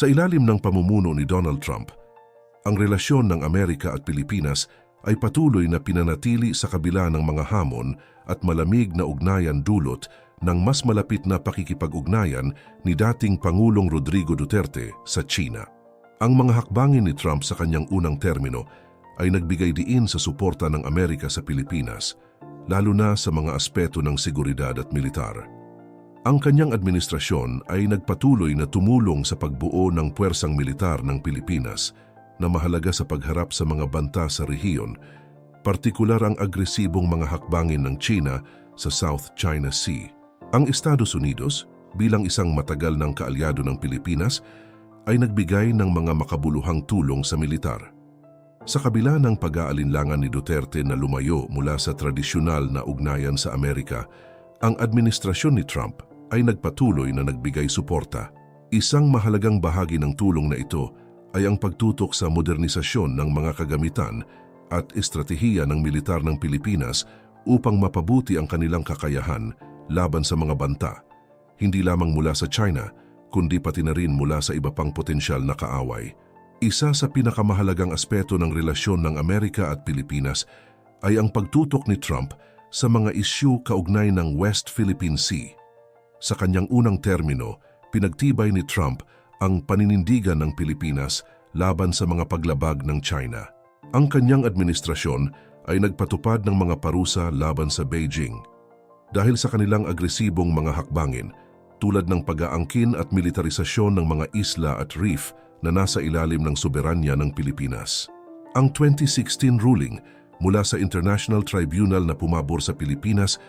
Sa ilalim ng pamumuno ni Donald Trump, ang relasyon ng Amerika at Pilipinas ay patuloy na pinanatili sa kabila ng mga hamon at malamig na ugnayan dulot ng mas malapit na pakikipag-ugnayan ni dating Pangulong Rodrigo Duterte sa China. Ang mga hakbangin ni Trump sa kanyang unang termino ay nagbigay diin sa suporta ng Amerika sa Pilipinas, lalo na sa mga aspeto ng seguridad at militar. Ang kanyang administrasyon ay nagpatuloy na tumulong sa pagbuo ng puwersang militar ng Pilipinas na mahalaga sa pagharap sa mga banta sa rehiyon, partikular ang agresibong mga hakbangin ng China sa South China Sea. Ang Estados Unidos, bilang isang matagal ng kaalyado ng Pilipinas, ay nagbigay ng mga makabuluhang tulong sa militar. Sa kabila ng pag-aalinlangan ni Duterte na lumayo mula sa tradisyonal na ugnayan sa Amerika, ang administrasyon ni Trump ay nagpatuloy na nagbigay suporta. Isang mahalagang bahagi ng tulong na ito ay ang pagtutok sa modernisasyon ng mga kagamitan at estratehiya ng militar ng Pilipinas upang mapabuti ang kanilang kakayahan laban sa mga banta, hindi lamang mula sa China, kundi pati na rin mula sa iba pang potensyal na kaaway. Isa sa pinakamahalagang aspeto ng relasyon ng Amerika at Pilipinas ay ang pagtutok ni Trump sa mga isyu kaugnay ng West Philippine Sea. Sa kanyang unang termino, pinagtibay ni Trump ang paninindigan ng Pilipinas laban sa mga paglabag ng China. Ang kanyang administrasyon ay nagpatupad ng mga parusa laban sa Beijing. Dahil sa kanilang agresibong mga hakbangin, tulad ng pag-aangkin at militarisasyon ng mga isla at reef na nasa ilalim ng soberanya ng Pilipinas. Ang 2016 ruling mula sa International Tribunal na pumabor sa Pilipinas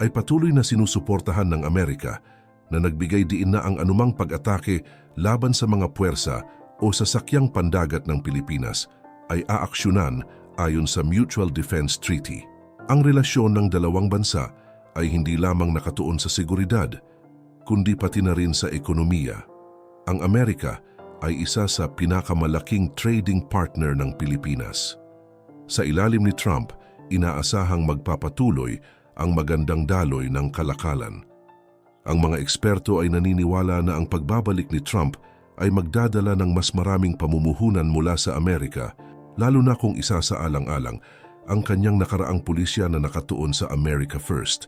ay patuloy na sinusuportahan ng Amerika na nagbigay diin na ang anumang pag-atake laban sa mga puwersa o sasakyang pandagat ng Pilipinas ay aaksyonan ayon sa Mutual Defense Treaty. Ang relasyon ng dalawang bansa ay hindi lamang nakatuon sa seguridad, kundi pati na rin sa ekonomiya. Ang Amerika ay isa sa pinakamalaking trading partner ng Pilipinas. Sa ilalim ni Trump, inaasahang magpapatuloy ang magandang daloy ng kalakalan. Ang mga eksperto ay naniniwala na ang pagbabalik ni Trump ay magdadala ng mas maraming pamumuhunan mula sa Amerika, lalo na kung isa sa alang-alang ang kanyang nakaraang pulisya na nakatuon sa America First.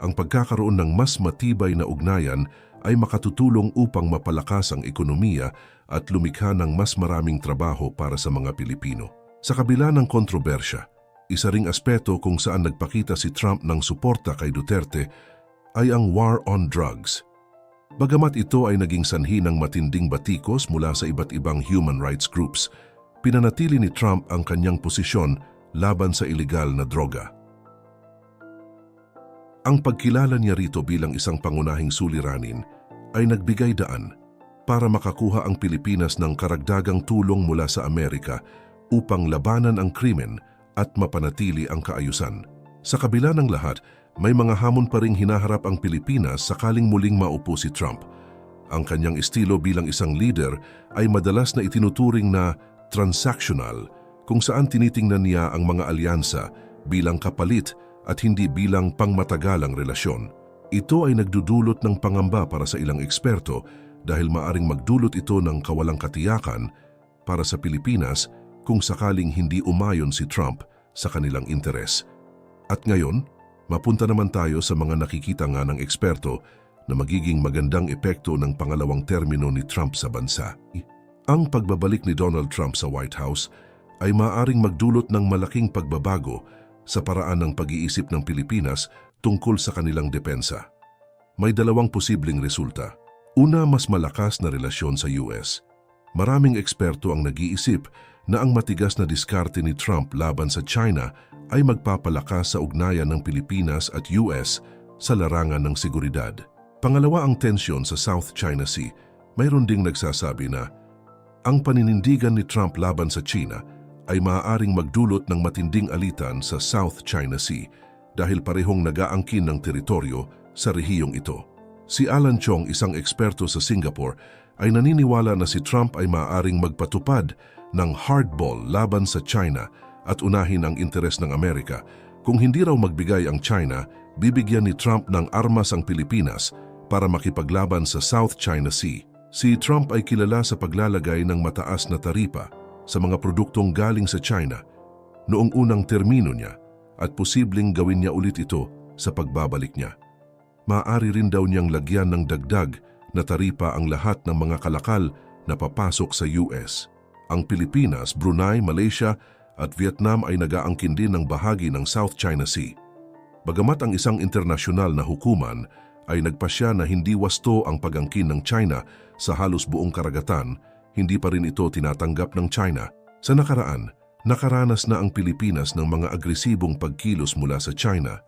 Ang pagkakaroon ng mas matibay na ugnayan ay makatutulong upang mapalakas ang ekonomiya at lumikha ng mas maraming trabaho para sa mga Pilipino. Sa kabila ng kontrobersya, isa ring aspeto kung saan nagpakita si Trump ng suporta kay Duterte ay ang war on drugs. Bagamat ito ay naging sanhi ng matinding batikos mula sa iba't ibang human rights groups, pinanatili ni Trump ang kanyang posisyon laban sa ilegal na droga. Ang pagkilala niya rito bilang isang pangunahing suliranin ay nagbigay daan para makakuha ang Pilipinas ng karagdagang tulong mula sa Amerika upang labanan ang krimen at mapanatili ang kaayusan. Sa kabila ng lahat, may mga hamon pa ring hinaharap ang Pilipinas sakaling muling maupo si Trump. Ang kanyang estilo bilang isang leader ay madalas na itinuturing na transactional kung saan tinitingnan niya ang mga alyansa bilang kapalit at hindi bilang pangmatagalang relasyon. Ito ay nagdudulot ng pangamba para sa ilang eksperto dahil maaring magdulot ito ng kawalang katiyakan para sa Pilipinas kung sakaling hindi umayon si Trump sa kanilang interes. At ngayon, mapunta naman tayo sa mga nakikita nga ng eksperto na magiging magandang epekto ng pangalawang termino ni Trump sa bansa. Ang pagbabalik ni Donald Trump sa White House ay maaring magdulot ng malaking pagbabago sa paraan ng pag-iisip ng Pilipinas tungkol sa kanilang depensa. May dalawang posibleng resulta. Una, mas malakas na relasyon sa US. Maraming eksperto ang nag-iisip na ang matigas na diskarte ni Trump laban sa China ay magpapalakas sa ugnayan ng Pilipinas at US sa larangan ng seguridad. Pangalawa ang tensyon sa South China Sea. Mayroon ding nagsasabi na ang paninindigan ni Trump laban sa China ay maaaring magdulot ng matinding alitan sa South China Sea dahil parehong nagaangkin ng teritoryo sa rehiyong ito. Si Alan Chong, isang eksperto sa Singapore, ay naniniwala na si Trump ay maaaring magpatupad ng hardball laban sa China at unahin ang interes ng Amerika. Kung hindi raw magbigay ang China, bibigyan ni Trump ng armas ang Pilipinas para makipaglaban sa South China Sea. Si Trump ay kilala sa paglalagay ng mataas na taripa sa mga produktong galing sa China noong unang termino niya at posibleng gawin niya ulit ito sa pagbabalik niya. Maaari rin daw niyang lagyan ng dagdag na taripa ang lahat ng mga kalakal na papasok sa US. Ang Pilipinas, Brunei, Malaysia at Vietnam ay nagaangkin din ng bahagi ng South China Sea. Bagamat ang isang internasyonal na hukuman ay nagpasya na hindi wasto ang pagangkin ng China sa halos buong karagatan, hindi pa rin ito tinatanggap ng China. Sa nakaraan, nakaranas na ang Pilipinas ng mga agresibong pagkilos mula sa China,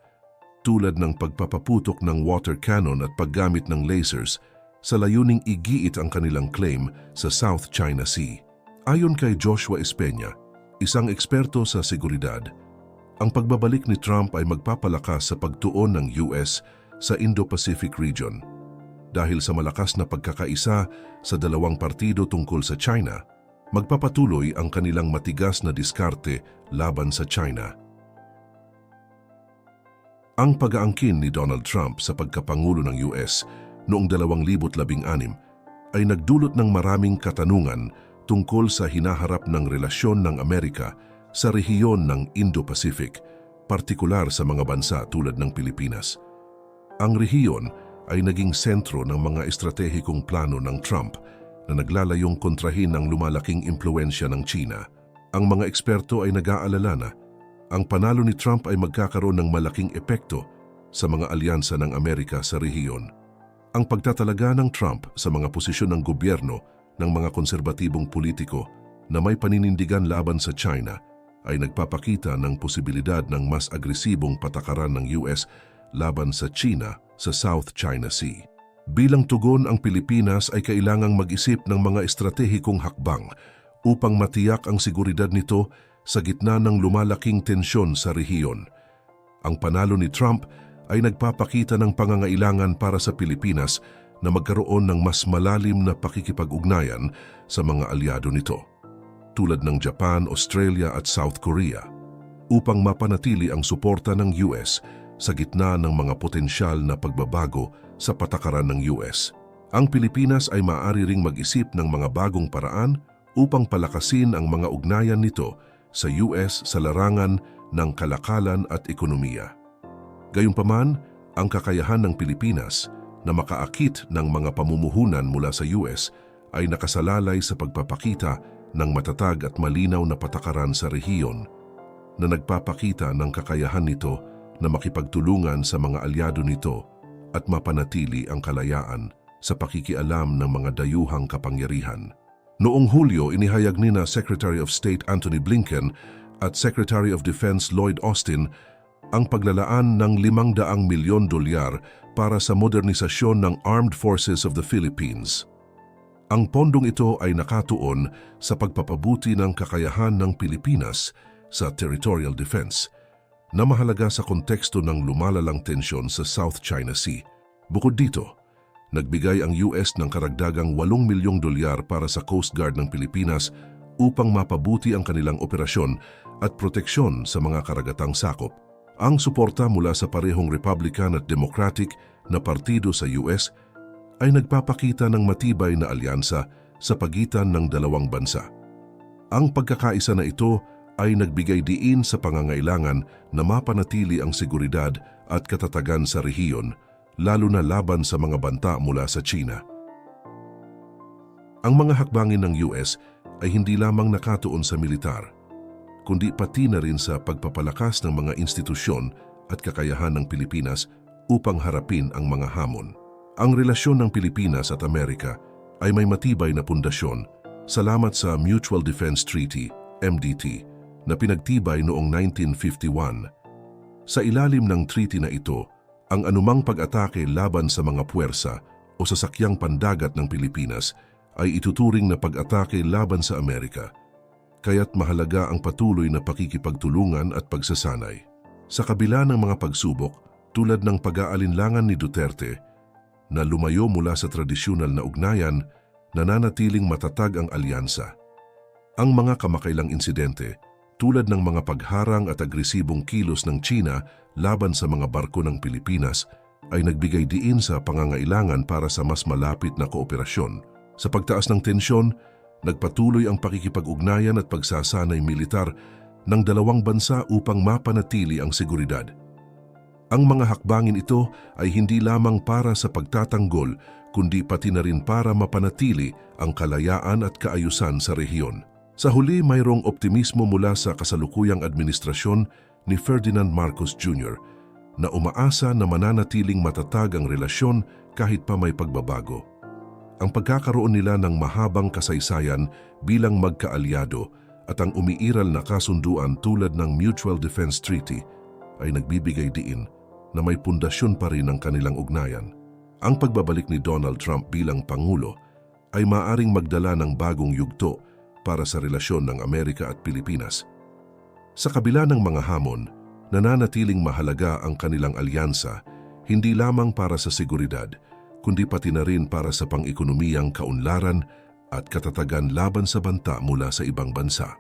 tulad ng pagpapaputok ng water cannon at paggamit ng lasers sa layuning igiit ang kanilang claim sa South China Sea. Ayon kay Joshua Espeña, isang eksperto sa seguridad, ang pagbabalik ni Trump ay magpapalakas sa pagtuon ng US sa Indo-Pacific region. Dahil sa malakas na pagkakaisa sa dalawang partido tungkol sa China, magpapatuloy ang kanilang matigas na diskarte laban sa China. Ang pag-aangkin ni Donald Trump sa pagkapangulo ng US noong 2016 ay nagdulot ng maraming katanungan tungkol sa hinaharap ng relasyon ng Amerika sa rehiyon ng Indo-Pacific, partikular sa mga bansa tulad ng Pilipinas. Ang rehiyon ay naging sentro ng mga estratehikong plano ng Trump na naglalayong kontrahin ang lumalaking impluensya ng China. Ang mga eksperto ay nag-aalala na ang panalo ni Trump ay magkakaroon ng malaking epekto sa mga alyansa ng Amerika sa rehiyon. Ang pagtatalaga ng Trump sa mga posisyon ng gobyerno ng mga konserbatibong politiko na may paninindigan laban sa China ay nagpapakita ng posibilidad ng mas agresibong patakaran ng US laban sa China sa South China Sea. Bilang tugon ang Pilipinas ay kailangang mag-isip ng mga estratehikong hakbang upang matiyak ang seguridad nito sa gitna ng lumalaking tensyon sa rehiyon. Ang panalo ni Trump ay nagpapakita ng pangangailangan para sa Pilipinas na magkaroon ng mas malalim na pakikipag-ugnayan sa mga alyado nito tulad ng Japan, Australia at South Korea upang mapanatili ang suporta ng US sa gitna ng mga potensyal na pagbabago sa patakaran ng US. Ang Pilipinas ay maaari ring mag-isip ng mga bagong paraan upang palakasin ang mga ugnayan nito sa US sa larangan ng kalakalan at ekonomiya. Gayunpaman, ang kakayahan ng Pilipinas na makaakit ng mga pamumuhunan mula sa US ay nakasalalay sa pagpapakita ng matatag at malinaw na patakaran sa rehiyon na nagpapakita ng kakayahan nito na makipagtulungan sa mga alyado nito at mapanatili ang kalayaan sa pakikialam ng mga dayuhang kapangyarihan. Noong Hulyo, inihayag ni na Secretary of State Anthony Blinken at Secretary of Defense Lloyd Austin ang paglalaan ng 500 milyon dolyar para sa modernisasyon ng Armed Forces of the Philippines. Ang pondong ito ay nakatuon sa pagpapabuti ng kakayahan ng Pilipinas sa territorial defense na mahalaga sa konteksto ng lumalalang tensyon sa South China Sea. Bukod dito, nagbigay ang US ng karagdagang 8 milyong dolyar para sa Coast Guard ng Pilipinas upang mapabuti ang kanilang operasyon at proteksyon sa mga karagatang sakop. Ang suporta mula sa parehong Republican at Democratic na partido sa US ay nagpapakita ng matibay na alyansa sa pagitan ng dalawang bansa. Ang pagkakaisa na ito ay nagbigay diin sa pangangailangan na mapanatili ang seguridad at katatagan sa rehiyon, lalo na laban sa mga banta mula sa China. Ang mga hakbangin ng US ay hindi lamang nakatuon sa militar, kundi pati na rin sa pagpapalakas ng mga institusyon at kakayahan ng Pilipinas upang harapin ang mga hamon. Ang relasyon ng Pilipinas at Amerika ay may matibay na pundasyon salamat sa Mutual Defense Treaty, MDT, na pinagtibay noong 1951. Sa ilalim ng treaty na ito, ang anumang pag-atake laban sa mga puwersa o sasakyang pandagat ng Pilipinas ay ituturing na pag-atake laban sa Amerika, kaya't mahalaga ang patuloy na pakikipagtulungan at pagsasanay. Sa kabila ng mga pagsubok, tulad ng pag-aalinlangan ni Duterte, na lumayo mula sa tradisyonal na ugnayan, nananatiling matatag ang alyansa. Ang mga kamakailang insidente, tulad ng mga pagharang at agresibong kilos ng China laban sa mga barko ng Pilipinas, ay nagbigay diin sa pangangailangan para sa mas malapit na kooperasyon Sa pagtaas ng tensyon, nagpatuloy ang pakikipag-ugnayan at pagsasanay militar ng dalawang bansa upang mapanatili ang seguridad. Ang mga hakbangin ito ay hindi lamang para sa pagtatanggol, kundi pati na rin para mapanatili ang kalayaan at kaayusan sa rehiyon. Sa huli, mayroong optimismo mula sa kasalukuyang administrasyon ni Ferdinand Marcos Jr. na umaasa na mananatiling matatag ang relasyon kahit pa may pagbabago. Ang pagkakaroon nila ng mahabang kasaysayan bilang magkaalyado at ang umiiral na kasunduan tulad ng Mutual Defense Treaty ay nagbibigay diin na may pundasyon pa rin ang kanilang ugnayan. Ang pagbabalik ni Donald Trump bilang Pangulo ay maaring magdala ng bagong yugto para sa relasyon ng Amerika at Pilipinas. Sa kabila ng mga hamon, nananatiling mahalaga ang kanilang alyansa hindi lamang para sa seguridad, kundi pati na rin para sa pang-ekonomiyang kaunlaran at katatagan laban sa banta mula sa ibang bansa.